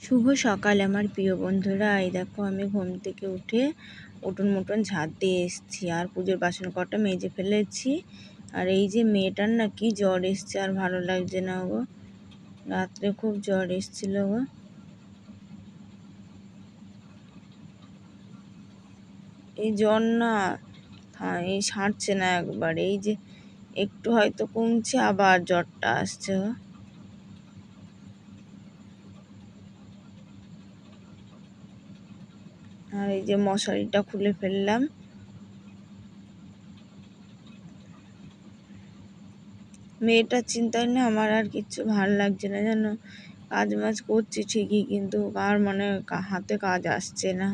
শুভ সকাল আমার প্রিয় বন্ধুরা। এই দেখো আমি ঘুম থেকে উঠে উঠোন মুটন ঝাড় দিয়ে এসেছি আর পুজোর বাসন কটা মেজে ফেলেছি। আর এই যে মেয়েটার না কি জ্বর এসছে আর ভালো লাগছে না গো। রাত্রে খুব জ্বর এসছিল গো। এই জ্বর না এই সারছে না একবার। এই যে একটু হয়তো কমছে, আবার জ্বরটা আসছে গো। আর এই যে মশারিটা খুলে ফেললাম। মেয়েটার চিন্তায় না আমার আর কিচ্ছু ভালো লাগছে না, যেন কাজ মাজ করছি ঠিকই, কিন্তু কার মানে হাতে কাজ আসছে না।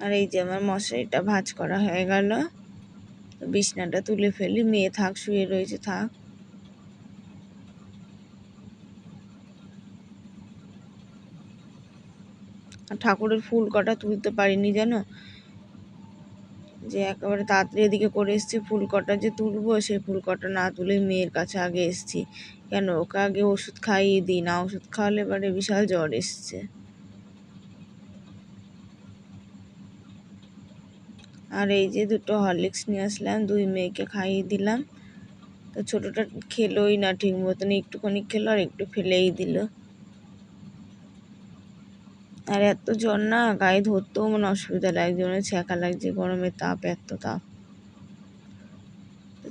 আর এই যে আমার মশারিটা ভাজ করা হয়ে গেল। বিছনাটা তুলে ফেলি, মেয়ে থাক, শুয়ে রয়েছে, থাক। ঠাকুরের ফুল কটা তুলতে পারিনি জানো? যে একেবারে তাড়াতাড়ি এদিকে করে এসছি, ফুল কটা যে তুলবো, সেই ফুল কটা না তুলে মেয়ের কাছে আগে এসছি। কেন? ওকে আগে ওষুধ খাইয়ে দিই, না ওষুধ খাওয়ালে এবারে বিশাল জ্বর এসছে। আর এই যে দুটো হরলিক্স নিয়ে আসলাম, দুই মেয়েকে খাইয়ে দিলাম। তো ছোটোটা খেলোই না ঠিক মতন, একটুখানি খেলো আর একটু ফেলেই দিল। আর এত জ্বর না, গায়ে ধরতেও মানে অসুবিধা লাগছে মানে ছ্যাঁকা লাগছে গরমের তাপ, এত তাপ।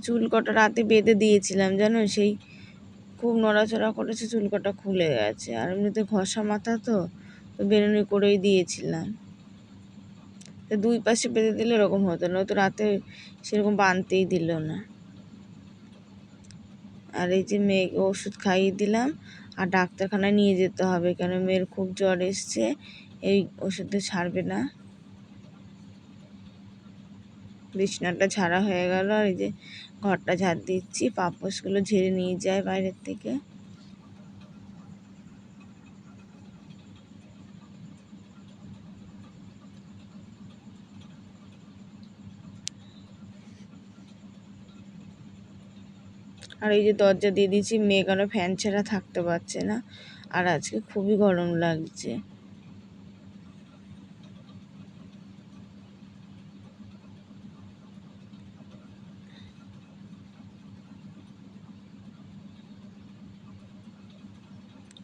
চুল কটা রাতে বেঁধে দিয়েছিলাম, জানো? সেই খুব নড়াচড়া করেছে, চুল কটা খুলে গেছে। আর এমনিতে ঘষা মাথা তো বেরোনি করেই দিয়েছিলাম। দুই পাশে বেঁধে দিলে এরকম হতো না তো রাতে সেরকম বাঁধতেই দিল না। আর এই যে মেয়েকে ওষুধ খাইয়ে দিলাম, আর ডাক্তারখানায় নিয়ে যেতে হবে, কেন মেয়ের খুব জ্বর এসছে, এই ওষুধে ছাড়বে না। বিছনাটা ঝাড়া হয়ে গেল, আর এই যে ঘরটা ঝাড় দিচ্ছি, পাপোশগুলো ঝেড়ে নিয়ে যায় বাইরের থেকে। আর এই যে দরজা দিয়ে দিয়েছি, মেয়ে ফ্যান ছাড়া থাকতে পারছে না। আর আজকে খুবই গরম লাগছে।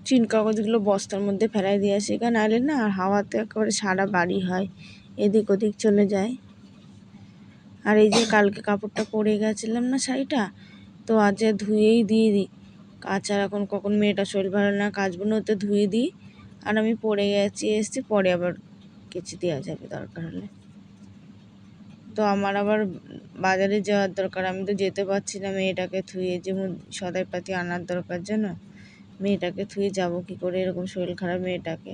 চিন কাগজগুলো বস্তার মধ্যে ফেলাই দিয়ে আসি। কেন আলে না, আর হাওয়াতে একেবারে সারা বাড়ি হয়। এদিক ওদিক চলে যায়। আর এই যে কালকে কাপড়টা পরে গেছিলাম না শাড়িটা তো আজ ধুয়েই দিয়ে দিই কাচার এখন কখন মেয়েটা শরীর ভালো না না ওতে ধুয়ে দিই। আর আমি পড়ে গেছি, এসছি, পরে আবার কেচে দেওয়া যাবে দরকার হলে। তো আমার আবার বাজারে যাওয়ার দরকার, আমি তো যেতে পারছি না মেয়েটাকে থুয়ে যে সদাইপাতি আনার দরকার জানো মেয়েটাকে থুয়ে যাব কি করে? এরকম শরীর খারাপ মেয়েটাকে।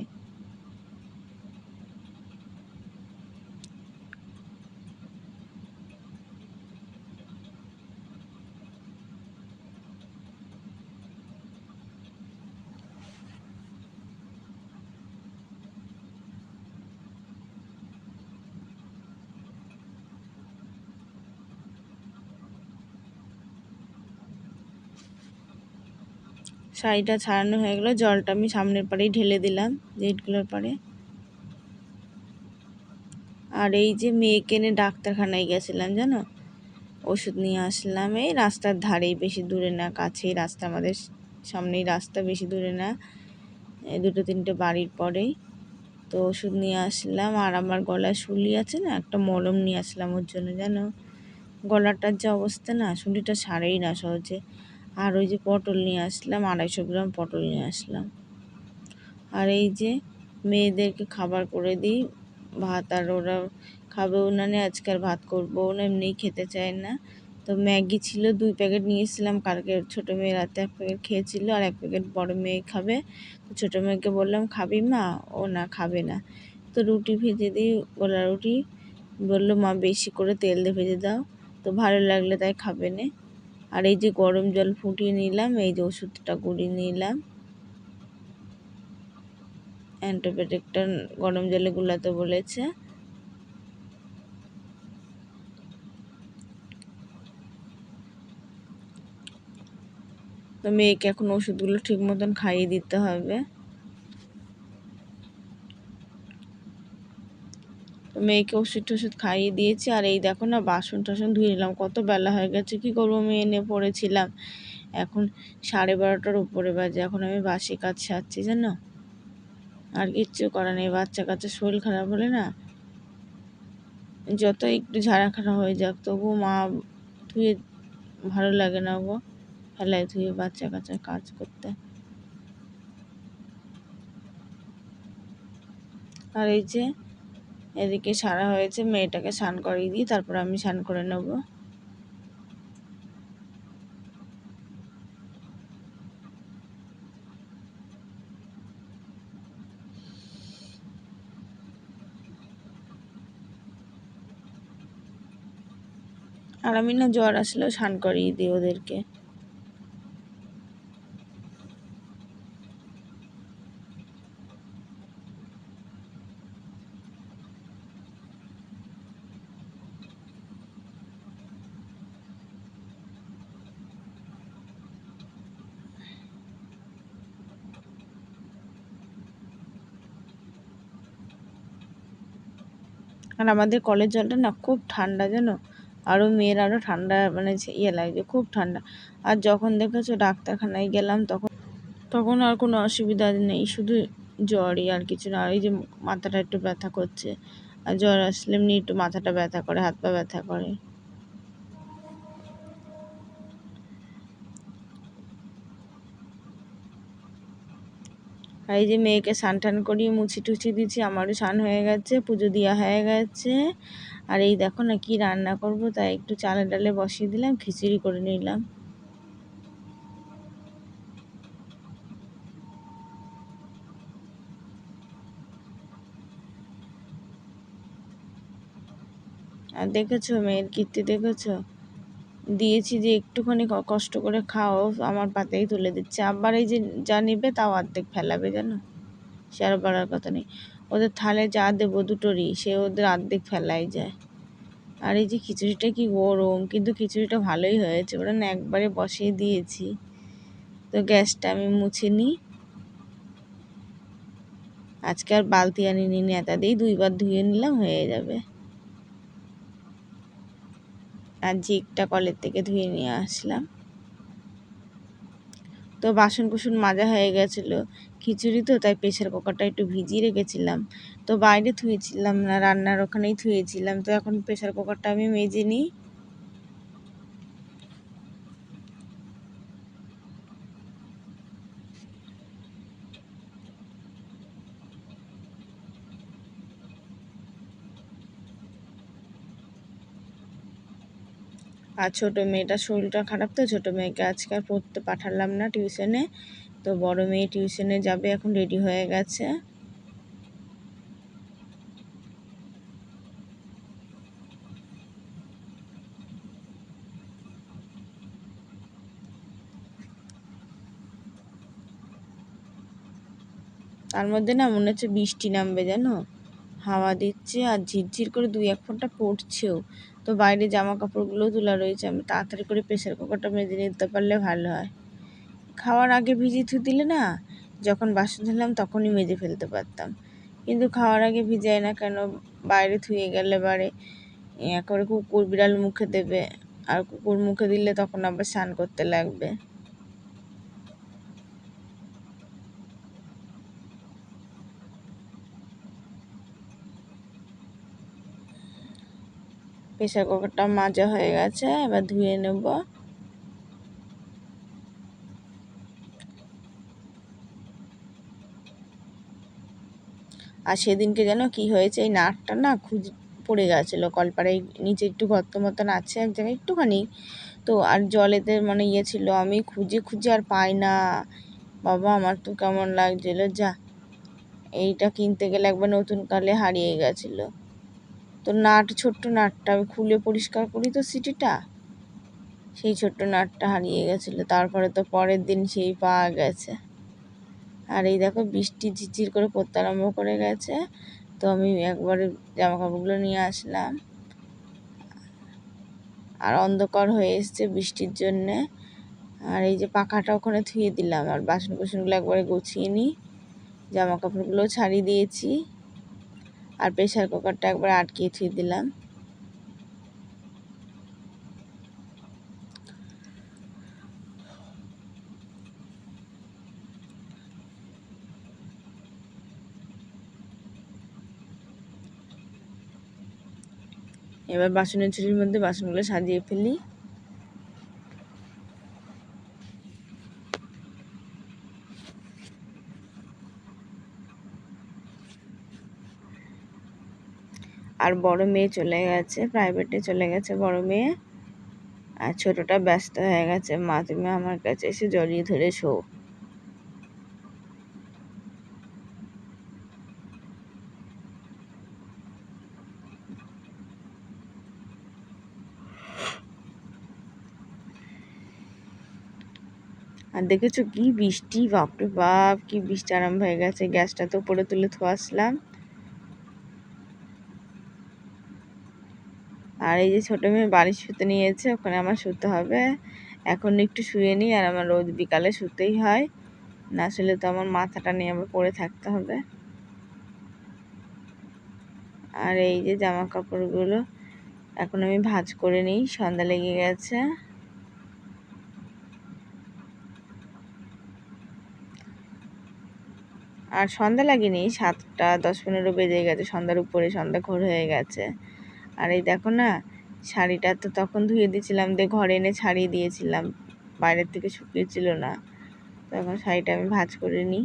শাড়িটা ছাড়ানো হয়ে গেলো। জলটা আমি সামনের পাড়েই ঢেলে দিলাম জেটগুলোর পাড়ে। আর এই যে মেয়েকে এনে ডাক্তারখানায় গেছিলাম, জানো? ওষুধ নিয়ে আসলাম। এই রাস্তার ধারেই বেশি দূরে না, কাছেই রাস্তা, আমাদের সামনেই রাস্তা, বেশি দূরে না। দুটো তিনটে বাড়ির পরেই। তো ওষুধ নিয়ে আসলাম, আর আমার গলায় শুলি আছে না, একটা মলম নিয়ে আসলাম ওর জন্য, জানো? গলাটার যে অবস্থা না শুলিটা সারেই না সহজে। আর ওই যে পটল নিয়ে আসলাম, আড়াইশো গ্রাম পটল নিয়ে আসলাম। আর এই যে মেয়েদেরকে খাবার করে দিই, ভাত আর ওরা খাবে উনানে আজকাল ভাত করব না, এমনিই খেতে চায় না। তো ম্যাগি ছিল, দুই প্যাকেট নিয়েছিলাম কালকে ছোটো মেয়ে রাতে এক প্যাকেট খেয়েছিল আর এক প্যাকেট বড় মেয়ে খাবে। তো ছোটো মেয়েকে বললাম, খাবি মা? ও না, খাবে না। তো রুটি ভেজে দিই, গোলা রুটি। বলল, মা, বেশি করে তেল দিয়ে ভেজে দাও। তো ভালো লাগলে তাই খাবে না। আর এই যে গরম জল ফুটিয়ে নিলাম, এই যে ওষুধটা গুঁড়িয়ে নিলাম। অ্যান্টিবায়োটিকটা গরম জলে গুলাতে বলেছে। তো মেয়েকে এখন ওষুধগুলো ঠিক মতন খাইয়ে দিতে হবে। মেয়েকে ওষুধ টষুধ খাইয়ে দিয়েছি আর এই দেখো না বাসন টাসন ধুয়ে নিলাম। কত বেলা হয়ে গেছে, কি করব? মেয়ে এনে পড়েছিলাম। এখন সাড়ে বারোটার উপরে বাজে, এখন আমি বাসি কাজ সারছি জানো? আর কিচ্ছু করা নেই, বাচ্চা কাচ্চা শরীর খারাপ হলে না, যত একটু ঝাড়া খাড়া হয়ে যাক, তবু মা ধুয়ে, ভালো লাগে না গো ফেলায় ধুয়ে বাচ্চা কাচ্চা কাজ করতে। আর এই যে এদিকে সারা হয়েছে, মেয়েটাকে স্নান করিয়ে দিই, তারপর আমি স্নান করে নেব। আর আমি না জ্বর আসলেও স্নান করিয়ে দিই ওদেরকে। আমাদের কলের জলটা না খুব ঠান্ডা, জানো? আরও মেয়ের আরও ঠান্ডা মানে ইয়ে লাগছে, খুব ঠান্ডা। আর যখন দেখেছ ডাক্তারখানায় গেলাম, তখন তখন আর কোনো অসুবিধা নেই, শুধু জ্বরই আর কিছু না। আর এই যে মাথাটা একটু ব্যথা করছে, আর জ্বর আসলে এমনি একটু মাথাটা ব্যথা করে, হাত পা ব্যথা করে। এই যে মেয়েকে স্নান টান করিয়ে মুছি টুছি দিচ্ছি আমারও স্নান হয়ে গেছে, পুজো দেওয়া হয়ে গেছে। আর এই দেখো না কি রান্না করব, তাই একটু চালে ডালে বসিয়ে দিলাম, খিচুড়ি করে নিলাম। আর দেখেছ, মেয়ের কীর্তি দেখেছ? দিয়েছি যে একটুখানি কষ্ট করে খাও, আমার পাতেই তুলে দিচ্ছে। আবার এই যে যা নেবে তাও অর্ধেক ফেলাবে, জানো? সে আর বাড়ার কথা নেই। ওদের থালে যা দেবো দুটোরই, সে ওদের অর্ধেক ফেলাই যায়। আর এই যে খিচুড়িটা কি গরম, কিন্তু খিচুড়িটা ভালোই হয়েছে। ওরা না একবারে বসিয়ে দিয়েছি। তো গ্যাসটা আমি মুছে নিই। আজকে আর বালতি আনিনি, নেতা দিয়েই দুইবার ধুয়ে নিলাম, হয়ে যাবে। আর জিগটা কলের থেকে ধুয়ে নিয়ে আসলাম। তো বাসন কুসন মাজা হয়ে গেছিল। খিচুড়ি তো, তাই প্রেশার কুকারটা একটু ভিজিয়ে রেখেছিলাম। তো বাইরে থুয়েছিলাম না, রান্নার ওখানেই থুয়েছিলাম তো এখন প্রেশার কুকারটা আমি মেজে নিই। আর ছোটো মেয়েটার শরীরটা খারাপ তো, ছোটো মেয়েকে আজকে আর পড়তে পাঠালাম না টিউশনে। তো বড় মেয়ে টিউশনে যাবে, এখন রেডি হয়ে গেছে। তার মধ্যে না মনে হচ্ছে বৃষ্টি নামবে, জানো? হাওয়া দিচ্ছে আর ঝিরঝির করে দুই এক ফোঁটা পড়ছেও। তো বাইরে জামা কাপড়গুলো তোলা রয়েছে, আমি তাড়াতাড়ি করে প্রেশার কুকারটা মেজে নিতে পারলে ভালো হয়। খাওয়ার আগে ভিজে থু দিলে না, যখন বাসন ধুলাম তখনই মেজে ফেলতে পারতাম। কিন্তু খাওয়ার আগে ভিজায় না কেন, বাইরে থুয়ে গেলে বারে একেবারে কুকুর বিড়াল মুখে দেবে, আর কুকুর মুখে দিলে তখন আবার স্নান করতে লাগবে। প্রেশার কুকারটা মাজা হয়ে গেছে, এবার ধুয়ে নেব। আর সেদিনকে যেন কি হয়েছে, এই নাটটা না খুঁজ পড়ে গেছিল কলপাড়ে নিচে একটু গর্ত মতন আছে, এক জায়গায় একটুখানি। তো আর জলেতে মানে ইয়ে ছিল, আমি খুঁজে খুঁজে আর পাই না। বাবা, আমার তো কেমন লাগছিল, যা, এইটা কিনতে গেলে একবার নতুন কালে হারিয়ে গেছিল। তো নাট, ছোট্ট নাটটা আমি খুলে পরিষ্কার করি তো সিটিটা। সেই ছোট্ট নাটটা হারিয়ে গেছিল, তারপরে তো পরের দিন সেই পাওয়া গেছে। আর এই দেখো বৃষ্টি ঝিরঝির করে পড়তে আরম্ভ করে গেছে, তো আমি একবারে জামা কাপড়গুলো নিয়ে আসলাম। আর অন্ধকার হয়ে এসছে বৃষ্টির জন্যে। আর এই যে পাখাটা ওখানে থুয়ে দিলাম, আর বাসন কুসনগুলো একবারে গুছিয়ে নিই। জামা কাপড়গুলো ছাড়িয়ে দিয়েছি। আর প্রেশার কুকারটা একবার আটকিয়ে থুয়ে দিলাম। এবার বাসনের ঝুড়ির মধ্যে বাসনগুলো সাজিয়ে ফেলি। আর বড় মেয়ে চলে গেছে প্রাইভেটে চলে গেছে বড় মেয়ে। আর ছোটটা ব্যস্ত হয়ে গেছে, মা তুমি আমার কাছে এসে জড়িয়ে ধরে শো। আর দেখেছ কি বৃষ্টি, বাপরে বাপ, কি বৃষ্টি আরম্ভ হয়ে গেছে। গ্যাসটা তো উপরে তুলে থো আর এই যে ছোটো মেয়ে বাড়ি শুতে নিয়েছে, ওখানে আমার শুতে হবে। এখন একটু শুয়ে নিই আর আমার রোজ বিকালে শুতেই হয়। না শুলে তো আমার মাথাটা নিয়ে আবার পড়ে থাকতে হবে। আর এই যে জামা কাপড়গুলো এখন আমি ভাজ করে নিই, সন্ধ্যা লেগে গেছে। আর সন্ধ্যা লাগেনি, সাতটা দশ পনেরো বেজে গেছে, সন্ধ্যার উপরে সন্ধ্যা ঘোর হয়ে গেছে। আর এই দেখো না, শাড়িটা তো তখন ধুয়ে দিয়েছিলাম দিয়ে ঘরে এনে ছাড়িয়ে দিয়েছিলাম। বাইরের থেকে শুকিয়েছিল না। তখন শাড়িটা আমি ভাজ করে নিই।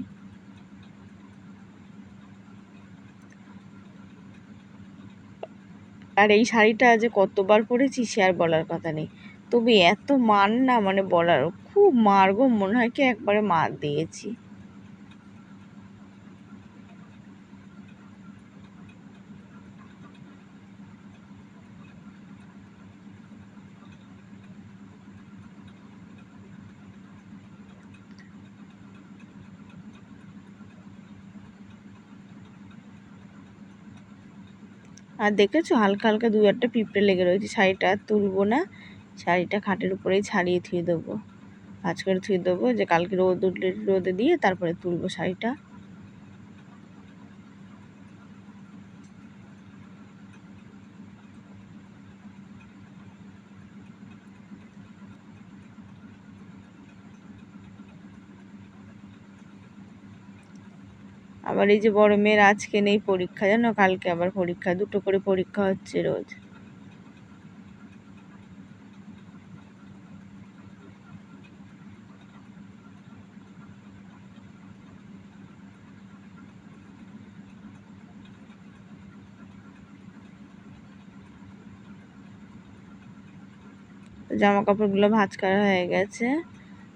আর এই শাড়িটা যে কতবার পরেছি সে আর বলার কথা নেই। তবে এত মান না মানে বলার, খুব মার গো, মনে হয় কি একবারে মার দিয়েছি। আর দেখেছ? হালকা হালকা দু একটা পিঁপড়ে লেগে রয়েছে। শাড়িটা আর তুলবো না। শাড়িটা খাটের উপরেই ছাড়িয়ে থুয়ে দেবো। ভাজ করে থুয়ে দেবো। যে কালকে রোদ উঠলে রোদে দিয়ে তারপরে তুলবো শাড়িটা। আবার এই যে বড় মেয়ের আজকে নেই পরীক্ষা, জানো? কালকে আবার পরীক্ষা, দুটো করে পরীক্ষা হচ্ছে রোজ। জামা কাপড়গুলো ভাজ করা হয়ে গেছে।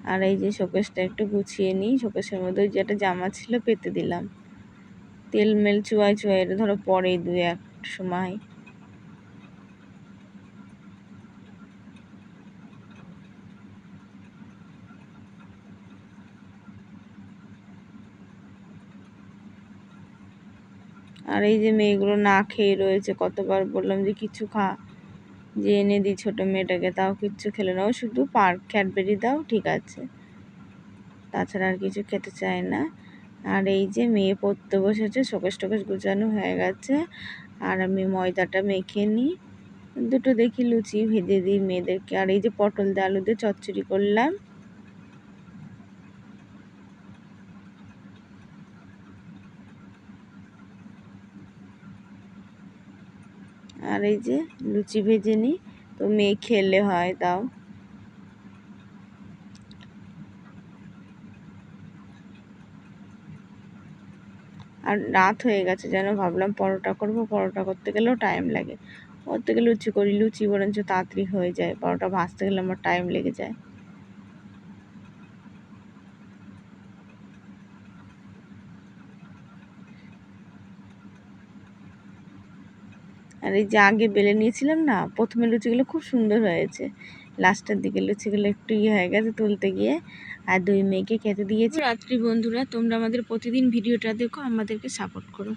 আর এই যে শোকেসটা একটু গুছিয়ে নিই। শোকেসের মধ্যে যেটা জামা ছিল, পেতে দিলাম। তেল মেল চুয়াই চুয়াই এটা ধরো পরে দু এক সময়। আর এই যে মেয়েগুলো না খেয়ে রয়েছে, কতবার বললাম যে কিছু খা। যে এনে দিই ছোটো মেয়েটাকে, তাও কিচ্ছু খেলে না। ও শুধু পার্ক ক্যাডবেরি দাও, ঠিক আছে। তাছাড়া আর কিছু খেতে চায় না। আর এই যে মেয়ে পড়তে বসেছে, শোকেশ টোকেশ গুছানো হয়ে গেছে। আর আমি ময়দাটা মেখে নিই। দুটো দেখি লুচি ভেজে দিই মেয়েদেরকে। আর এই যে পটল দিয়ে আলু দিয়ে চচ্চড়ি করলাম। আর এই যে লুচি ভেজে নিই। তো মেয়ে খেলে হয় তাও। আর রাত হয়ে গেছে, যেন ভাবলাম পরোটা করব। পরোটা করতে গেলেও টাইম লাগে। ওর থেকে লুচি করি, লুচি বরঞ্চ তাড়াতাড়ি হয়ে যায়। পরোটা ভাজতে গেলে আমার টাইম লেগে যায়। আর এই যে আগে বেলে নিয়েছিলাম না, প্রথমে লুচিগুলো খুব সুন্দর হয়েছে। লাস্টের দিকে লুচিগুলো একটু ইয়ে হয়ে গেছে তুলতে গিয়ে। আর দুই মেয়েকে খেতে দিয়েছি। রাত্রি বন্ধুরা, তোমরা আমাদের প্রতিদিন ভিডিওটা দেখো, আমাদেরকে সাপোর্ট করো।